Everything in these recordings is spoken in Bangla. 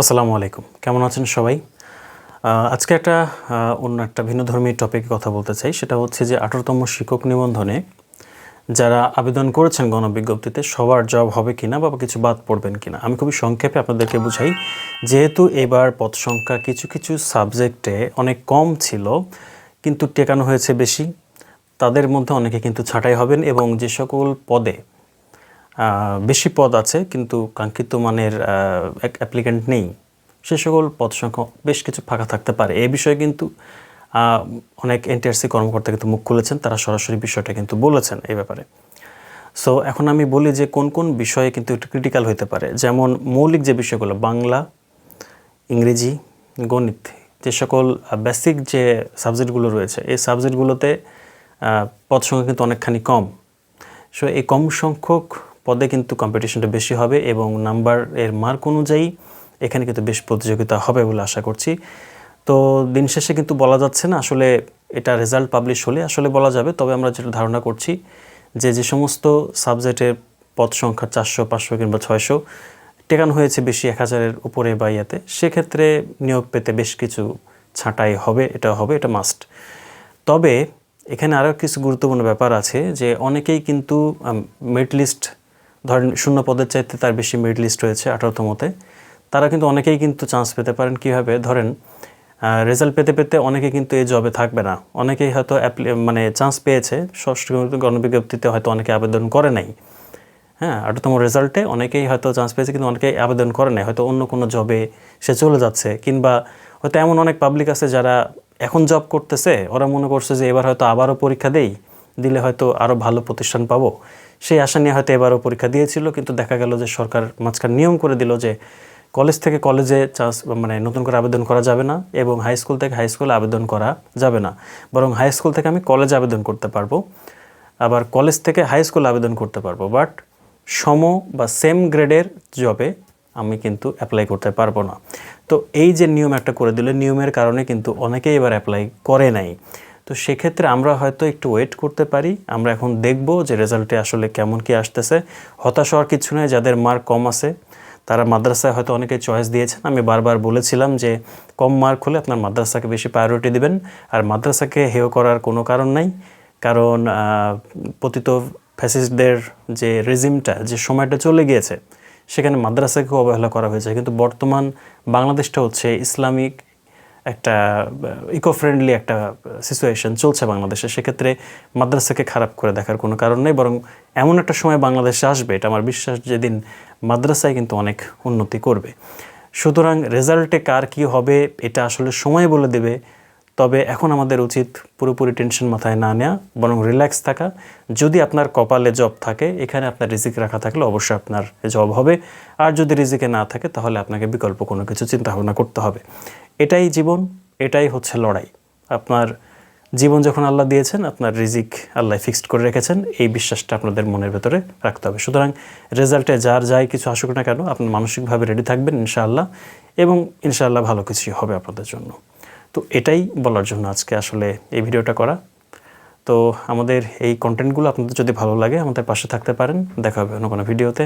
আসসালামু আলাইকুম। কেমন আছেন সবাই? আজকে একটা অন্য একটা ভিন্নধর্মী টপিকে কথা বলতে চাই। সেটা হচ্ছে যে আঠারোতম শিক্ষক নিবন্ধনে যারা আবেদন করেছেন গণবিজ্ঞপ্তিতে, সবার জব হবে কিনা বা কিছু বাদ পড়বেন কিনা? আমি খুবই সংক্ষেপে আপনাদেরকে বুঝাই, যেহেতু এবার পদ সংখ্যা কিছু কিছু সাবজেক্টে অনেক কম ছিল, কিন্তু টেকানো হয়েছে বেশি। তাদের মধ্যে অনেকে কিন্তু ছাঁটাই হবেন এবং যে সকল পদে বেশি পদ আছে, কিন্তু কাঙ্ক্ষিত মানের এক অ্যাপ্লিক্যান্ট নেই। সে সকল পদ সংখ্যা বেশ কিছু ফাঁকা থাকতে পারে। এ বিষয়ে কিন্তু অনেক এনটিআরসি কর্মকর্তা কিন্তু মুখ খুলেছেন, তারা সরাসরি বিষয়টা কিন্তু বলেছেন এই ব্যাপারে। সো এখন আমি বলি যে কোন কোন বিষয়ে কিন্তু একটু ক্রিটিক্যাল হতে পারে। যেমন মৌলিক যে বিষয়গুলো, বাংলা, ইংরেজি, গণিত, যে সকল বেসিক যে সাবজেক্টগুলো রয়েছে, এই সাবজেক্টগুলোতে পদ সংখ্যা কিন্তু অনেকখানি কম। সো এই কম সংখ্যক পদে কিন্তু কম্পিটিশনটা বেশি হবে এবং নাম্বার এর মার্ক অনুযায়ী এখানে কিন্তু বেশ প্রতিযোগিতা হবে বলে আশা করছি। তো দিন শেষে কিন্তু বলা যাচ্ছে না, আসলে এটা রেজাল্ট পাবলিশ হলে আসলে বলা যাবে। তবে আমরা যেটা ধারণা করছি যে যে সমস্ত সাবজেক্টের পদ সংখ্যা চারশো, পাঁচশো কিংবা ছয়শো টেকানো হয়েছে বেশি এক হাজারের উপরে বা ইয়াতে, সেক্ষেত্রে নিয়োগ পেতে বেশ কিছু ছাঁটাই হবে, এটা হবে, এটা মাস্ট তবে এখানে আরও কিছু গুরুত্বপূর্ণ ব্যাপার আছে যে অনেকেই কিন্তু মেরিট লিস্ট ধরেন শূন্য পদের চাইতে তার বেশি মেরিট লিস্ট রয়েছে আঠারোতমতে তারা কিন্তু অনেকেই কিন্তু চান্স পেতে পারেন। কীভাবে? ধরেন রেজাল্ট পেতে পেতে অনেকে কিন্তু এই জবে থাকবে না। অনেকেই হয়তো মানে চান্স পেয়েছে। ষষ্ঠ গণবিজ্ঞপ্তিতে হয়তো অনেকে আবেদন করে নাই। হ্যাঁ আঠারোতম রেজাল্টে অনেকেই হয়তো চান্স পেয়েছে, কিন্তু অনেকেই আবেদন করে নাই। হয়তো অন্য কোনো জবে সে চলে যাচ্ছে। কিংবা হয়তো এমন অনেক পাবলিক আছে যারা এখন জব করতেছে। ওরা মনে করছে যে এবার হয়তো আবারও পরীক্ষা দেই। দিলে হয়তো আরও ভালো প্রতিষ্ঠান পাবো। সেই আশা নিয়ে হয়তো এবারও পরীক্ষা দিয়েছিল, কিন্তু দেখা গেল যে সরকার মাঝখানে নিয়ম করে দিল যে কলেজ থেকে কলেজে চান্স মানে নতুন করে আবেদন করা যাবে না এবং হাই স্কুল থেকে হাই স্কুলে আবেদন করা যাবে না। বরং হাই স্কুল থেকে আমি কলেজে আবেদন করতে পারব, আবার কলেজ থেকে হাই স্কুল আবেদন করতে পারব। বাট সম বা সেম গ্রেডের জবে আমি কিন্তু অ্যাপ্লাই করতে পারব না। তো এই যে নিয়ম একটা করে দিলে, নিয়মের কারণে কিন্তু অনেকেই এবার অ্যাপ্লাই করে নাই। তো সেক্ষেত্রে আমরা হয়তো একটু ওয়েট করতে পারি। আমরা এখন দেখব যে রেজাল্টে আসলে কেমন কি আসতেছে। হতাশ হওয়ার কিছু নয় যাদের মার্ক কম আছে, তারা মাদ্রাসায় হয়তো অনেকে চয়েস দিয়েছেন। আমি বারবার বলেছিলাম যে কম মার্ক হলে আপনার মাদ্রাসাকে বেশি প্রায়োরিটি দিবেন। আর মাদ্রাসাকে হেয় করার কোনো কারণ নাই। কারণ পতিত ফ্যাসিস্টদের যে রেজিমটা যে সময়টা চলে গিয়েছে, সেখানে মাদ্রাসাকে অবহেলা করা হয়েছে। কিন্তু বর্তমান বাংলাদেশটা হচ্ছে ইসলামিক একটা ইকো ফ্রেন্ডলি একটা সিচুয়েশন চলছে বাংলাদেশে। সেক্ষেত্রে মাদ্রাসাকে খারাপ করে দেখার কোনো কারণ নেই, বরং এমন একটা সময় বাংলাদেশে আসবে, এটা আমার বিশ্বাস, যেদিন মাদ্রাসায় কিন্তু অনেক উন্নতি করবে। সুতরাং রেজাল্টে কার কি হবে, এটা আসলে সময় বলে দেবে। তবে এখন আমাদের উচিত পুরোপুরি টেনশন মাথায় না নেওয়া বরং রিল্যাক্স থাকা। যদি আপনার কপালে জব থাকে, এখানে আপনার রিজিক রাখা থাকলে অবশ্যই আপনার জব হবে। আর যদি রিজিকে না থাকে, তাহলে আপনাকে বিকল্প কোনো কিছু চিন্তা ভাবনা করতে হবে। এটাই জীবন, এটাই হচ্ছে লড়াই। আপনার জীবন যখন আল্লাহ দিয়েছেন, আপনার রিজিক আল্লাহ ফিক্সড করে রেখেছেন, এই বিশ্বাসটা আপনাদের মনের ভেতরে রাখতে হবে। সুতরাং রেজাল্টে যার যাই কিছু আসুক না কেন, আপনি মানসিকভাবে রেডি থাকবেন ইনশাআল্লাহ এবং ইনশাআল্লাহ ভালো কিছুই হবে আপনাদের জন্য। তো এটাই বলার জন্য আজকে আসলে এই ভিডিওটা করা। তো আমাদের এই কন্টেন্টগুলো আপনাদের যদি ভালো লাগে, আমাদের পাশে থাকতে পারেন। দেখা হবে অন্য কোনো ভিডিওতে।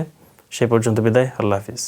সে পর্যন্ত বিদায়, আল্লাহ হাফিজ।